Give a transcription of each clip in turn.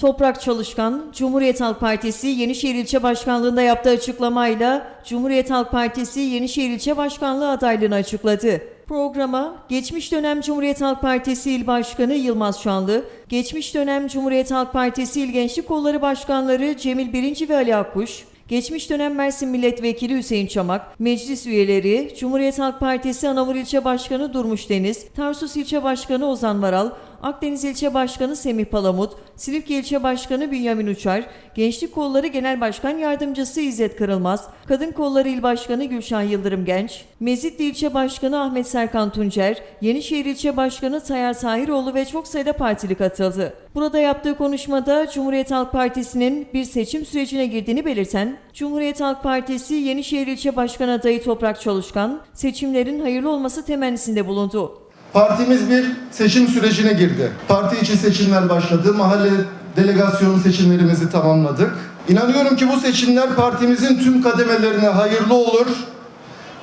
Toprak Çalışkan, Cumhuriyet Halk Partisi Yenişehir İlçe Başkanlığı'nda yaptığı açıklamayla Cumhuriyet Halk Partisi Yenişehir İlçe Başkanlığı adaylığını açıkladı. Programa geçmiş dönem Cumhuriyet Halk Partisi İl Başkanı Yılmaz Şanlı, geçmiş dönem Cumhuriyet Halk Partisi İl Gençlik Kolları Başkanları Cemil Birinci ve Ali Akkuş, Geçmiş dönem Mersin Milletvekili Hüseyin Çamak, meclis üyeleri, Cumhuriyet Halk Partisi Anamur İlçe Başkanı Durmuş Deniz, Tarsus İlçe Başkanı Ozan Varal, Akdeniz İlçe Başkanı Semih Palamut, Silifke İlçe Başkanı Bünyamin Uçar, Gençlik Kolları Genel Başkan Yardımcısı İzzet Kırılmaz, Kadın Kolları İl Başkanı Gülşah Yıldırım Genç, Mezitli İlçe Başkanı Ahmet Serkan Tuncer, Yenişehir İlçe Başkanı Tayyar Sahiroğlu ve çok sayıda partili katıldı. Burada yaptığı konuşmada Cumhuriyet Halk Partisi'nin bir seçim sürecine girdiğini belirten, Cumhuriyet Halk Partisi Yenişehir İlçe Başkanı adayı Toprak Çalışkan, seçimlerin hayırlı olması temennisinde bulundu. Partimiz bir seçim sürecine girdi. Parti içi seçimler başladı. Mahalle delegasyonu seçimlerimizi tamamladık. İnanıyorum ki bu seçimler partimizin tüm kademelerine hayırlı olur.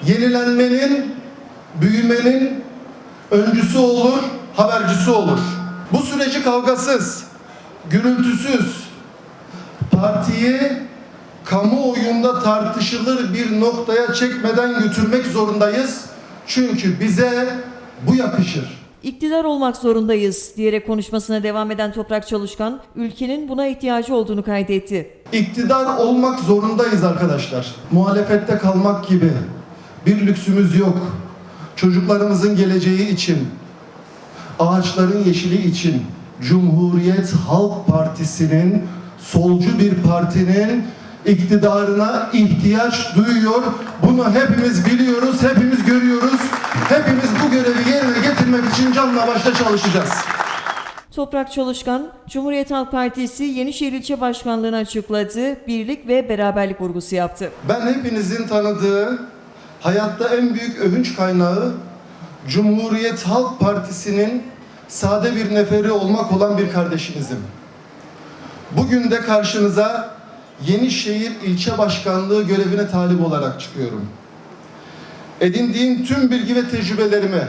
Yenilenmenin, büyümenin öncüsü olur, habercisi olur. Bu süreci kavgasız, gürültüsüz, partiyi kamuoyunda tartışılır bir noktaya çekmeden götürmek zorundayız. Çünkü bize bu yakışır. İktidar olmak zorundayız diyerek konuşmasına devam eden Toprak Çalışkan, ülkenin buna ihtiyacı olduğunu kaydetti. İktidar olmak zorundayız arkadaşlar. Muhalefette kalmak gibi bir lüksümüz yok. Çocuklarımızın geleceği için, ağaçların yeşili için Cumhuriyet Halk Partisi'nin solcu bir partinin iktidarına ihtiyaç duyuyor. Bunu hepimiz biliyoruz, hepimiz görüyoruz. Hepimiz bu görevi yerine getirmek için canla başla çalışacağız. Toprak Çalışkan, Cumhuriyet Halk Partisi Yenişehir İlçe Başkanlığı'nı açıkladı, birlik ve beraberlik vurgusu yaptı. Ben hepinizin tanıdığı, hayatta en büyük övünç kaynağı Cumhuriyet Halk Partisi'nin sade bir neferi olmak olan bir kardeşinizim. Bugün de karşınıza Yenişehir İlçe Başkanlığı görevine talip olarak çıkıyorum. Edindiğim tüm bilgi ve tecrübelerimi,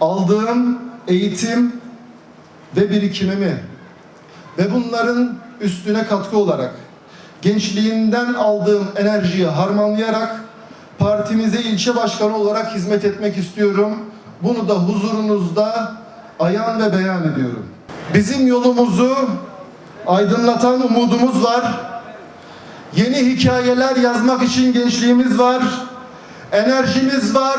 aldığım eğitim ve birikimimi ve bunların üstüne katkı olarak gençliğimden aldığım enerjiyi harmanlayarak partimize ilçe başkanı olarak hizmet etmek istiyorum. Bunu da huzurunuzda ayan ve beyan ediyorum. Bizim yolumuzu aydınlatan umudumuz var. Yeni hikayeler yazmak için gençliğimiz var. Enerjimiz var.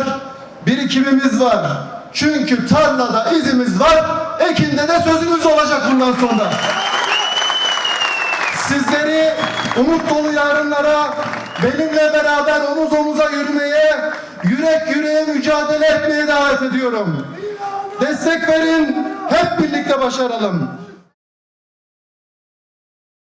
Birikimimiz var. Çünkü tarlada izimiz var. Ekinde de sözümüz olacak bundan sonra. Sizleri umut dolu yarınlara benimle beraber omuz omuza yürümeye, yürek yüreğe mücadele etmeye davet ediyorum. Destek verin, hep birlikte başaralım.